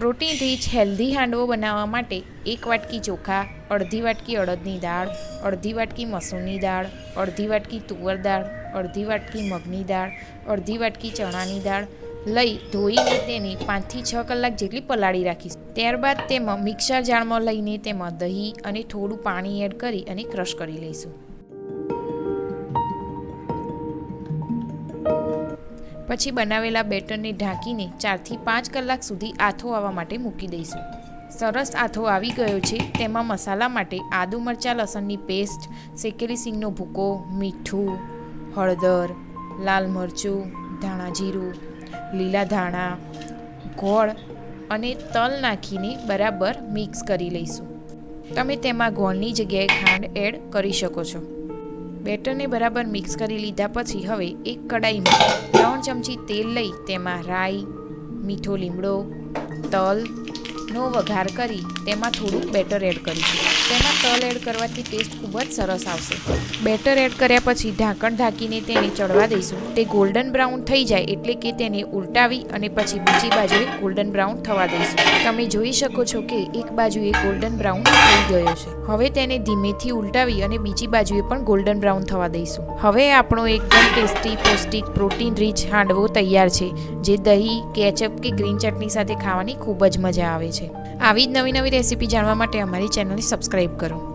Protein rich healthy handvo બનાવવા માટે એક વાટકી ચોખા, અડધી વાટકી અડદની દાળ, અડધી વાટકી મસૂરની દાળ, અડધી વાટકી તુવર દાળ, અડધી વાટકી મગની દાળ, અડધી વાટકી ચણાની દાળ લઈ ધોઈને તેને પાંચથી છ કલાક જેટલી પલાળી રાખીશ. ત્યારબાદ તેમાં મિક્સર જારમાં લઈને તેમાં દહીં અને થોડું પાણી એડ કરી અને ક્રશ કરી લઈશું. પછી બનાવેલા બેટરને ઢાંકીને ચારથી પાંચ કલાક સુધી આથો આવવા માટે મૂકી દઈશું. સરસ આથો આવી ગયો છે, તેમાં મસાલા માટે આદુ મરચાં, લસણની પેસ્ટ, શેકેલી સિંગનો ભૂકો, મીઠું, હળદર, લાલ મરચું, ધાણા જીરું, લીલા ધાણા, ગોળ અને તલ નાખીને બરાબર મિક્સ કરી લઈશું. તમે તેમાં ગોળની જગ્યાએ ખાંડ એડ કરી શકો છો. બેટરને બરાબર મિક્સ કરી લીધા પછી હવે એક કડાઈમાં ત્રણ ચમચી તેલ લઈ તેમાં રાઈ, મીઠો લીમડો તલનો વઘાર કરી તેમાં થોડુંક બેટર એડ કરીશું. તેમાં તલ એડ કરવાથી ટેસ્ટ ખૂબ જ સરસ આવશે. બેટર એડ કર્યા પછી ઢાંકણ ઢાંકીને તેને ચડવા દઈશું. તે ગોલ્ડન બ્રાઉન થઈ જાય એટલે કે તેને ઉલટાવી અને પછી બીજી બાજુએ ગોલ્ડન બ્રાઉન થવા દઈશું. તમે જોઈ શકો છો કે એક બાજુએ ગોલ્ડન બ્રાઉન થઈ ગયો છે. હવે તેને ધીમેથી ઉલટાવી અને બીજી બાજુએ પણ ગોલ્ડન બ્રાઉન થવા દઈશું. હવે આપણો એકદમ ટેસ્ટી, પૌષ્ટિક, પ્રોટીન રીચ હાંડવો તૈયાર છે. જે દહીં, કેચઅપ કે ગ્રીન ચટણી સાથે ખાવાની ખૂબ જ મજા આવે છે. આવી જ નવી નવી રેસીપી જાણવા માટે અમારી ચેનલને સબસ્ક્રાઈબ કરો.